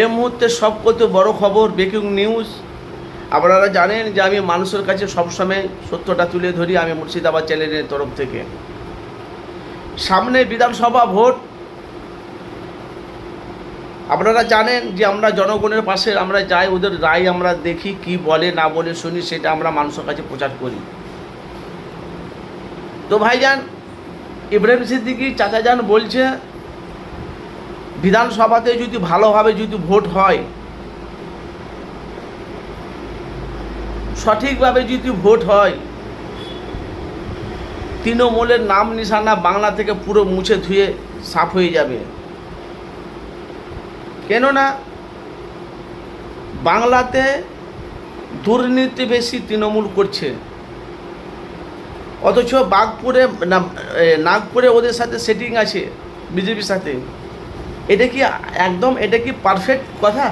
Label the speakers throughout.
Speaker 1: এই মুহূর্তে সব কত বড় খবর ব্রেকিং নিউজ আপনারা জানেন যে আমি মানুষের কাছে সবসময় সত্যটা তুলে ধরি, আমি মুর্শিদাবাদ চ্যানেলের তরফ থেকে। সামনে বিধানসভা ভোট। আপনারা জানেন যে আমরা জনগণের পাশে আমরা যাই, ওদের রায় আমরা দেখি, কি বলে, না বলে শুনি, সেটা আমরা মানুষের কাছে প্রচার করি। তো ভাইজান, ইব্রাহিম সিদ্দিকি চাচাজান বলছে বিধানসভাতে যদি ভালোভাবে যদি ভোট হয়, সঠিকভাবে যদি ভোট হয়, তৃণমূলের নাম নিশানা বাংলা থেকে পুরো মুছে ধুয়ে সাফ হয়ে যাবে। কেননা, বাংলাতে দুর্নীতি বেশি তৃণমূল করছে। অথচ বাগপুরে নাগপুরে ওদের সাথে সেটিং আছে, বিজেপির সাথে। এটা কি একদম, এটা কি পারফেক্ট কথা?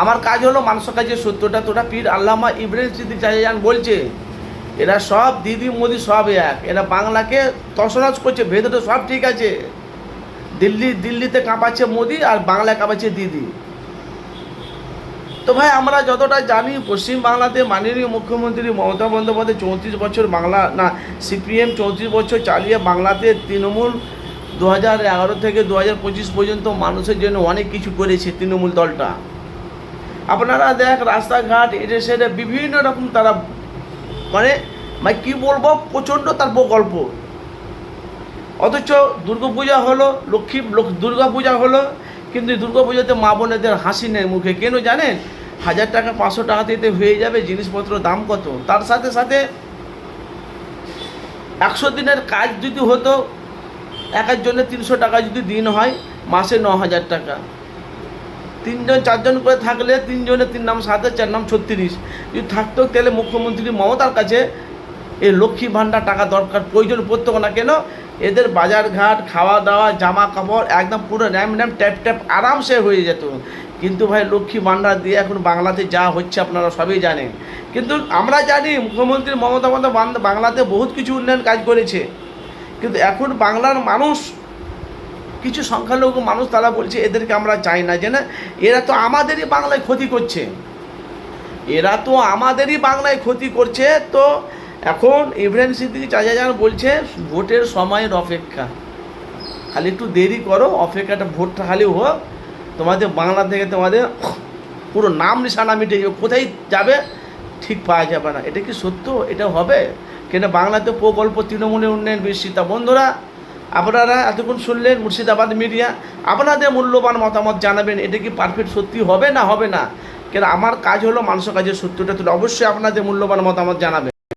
Speaker 1: আমার কাজ হলো মানুষের কাছে সত্যটা তোটা পীর আল্লামা ইব্রাহিম সিদ্দিক জাহান বলছে, এরা সব দিদি মোদি সব এক। এরা বাংলাকে তসনস করছে, ভেতরে সব ঠিক আছে। দিল্লি, দিল্লিতে কাঁপাচ্ছে মোদি আর বাংলায় কাঁপাচ্ছে দিদি। তো ভাই, আমরা যতটা জানি, পশ্চিম বাংলাতে মাননীয় মুখ্যমন্ত্রী মমতা বন্দ্যোপাধ্যায় চৌত্রিশ বছর বাংলা, না, সিপিএম চৌত্রিশ বছর চালিয়ে বাংলাতে তৃণমূল দু হাজার এগারো থেকে দু হাজার পঁচিশ পর্যন্ত মানুষের জন্য অনেক কিছু করেছে তৃণমূল দলটা। আপনারা দেখ, রাস্তাঘাট এটা সেটা বিভিন্ন রকম তারা মানে মানে কী বলব, প্রচণ্ড তার প্রকল্প। অথচ দুর্গাপূজা হলো, লক্ষ্মী, লক্ষ- দুর্গাপূজা হলো, কিন্তু দুর্গাপূজাতে মা বোনেদের হাসি নেই মুখে। কেন জানেন? হাজার টাকা, পাঁচশো টাকা দিতে হয়ে যাবে, জিনিসপত্র দাম কত? তার সাথে সাথে একশো দিনের কাজ যদি হতো এক একজনের তিনশো টাকা যদি দিন হয়, মাসে ন হাজার টাকা। তিনজন, চারজন করে থাকলে তিনজনের তিন নাম সাথে চার নাম ছত্রিশ। যদি থাকতো তাহলে মুখ্যমন্ত্রী মমতার কাছে এই লক্ষ্মী ভাণ্ডার টাকা দরকার, প্রয়োজন পড়তো না। কেন? এদের বাজার ঘাট খাওয়া দাওয়া জামা কাপড় একদম পুরো র্যাম র্যাম, ট্যাপ ট্যাপ আরামসে হয়ে যেত। কিন্তু ভাই, লক্ষ্মী ভাণ্ডার দিয়ে এখন বাংলাতে যা হচ্ছে আপনারা সবই জানেন। কিন্তু আমরা জানি মুখ্যমন্ত্রী মমতা মমতা বাংলাতে বহুত কিছু উন্নয়ন কাজ করেছে। কিন্তু এখন বাংলার মানুষ, কিছু সংখ্যালঘু মানুষ তারা বলছে, এদেরকে আমরা চাই না। যে না, এরা তো আমাদেরই বাংলায় ক্ষতি করছে। এরা তো আমাদেরই বাংলায় ক্ষতি করছে। তো এখন ইব্রাহিম সিদ্দিকি চাচাজান বলছে, ভোটের সময়ের অপেক্ষা। খালি একটু দেরি করো, অপেক্ষাটা ভোটটা খালি হোক। তোমাদের বাংলা থেকে তোমাদের পুরো নাম নিশানা মিটে যাবে। কোথায় যাবে, ঠিক পাওয়া যাবে না। এটা কি সত্য? এটা হবে? কেন বাংলাতে প্রকল্প তৃণমূলের উন্নয়ন বেশি তা বন্ধুরা, আপনারা এতক্ষণ শুনলেন মুর্শিদাবাদ মিডিয়া। আপনাদের মূল্যবান মতামত জানাবেন, এটা কি পারফেক্ট সত্যি হবে না হবে না? কেন আমার কাজ হলো মানুষের কাজের সত্যটা তুলে। অবশ্যই আপনাদের মূল্যবান মতামত জানাবেন।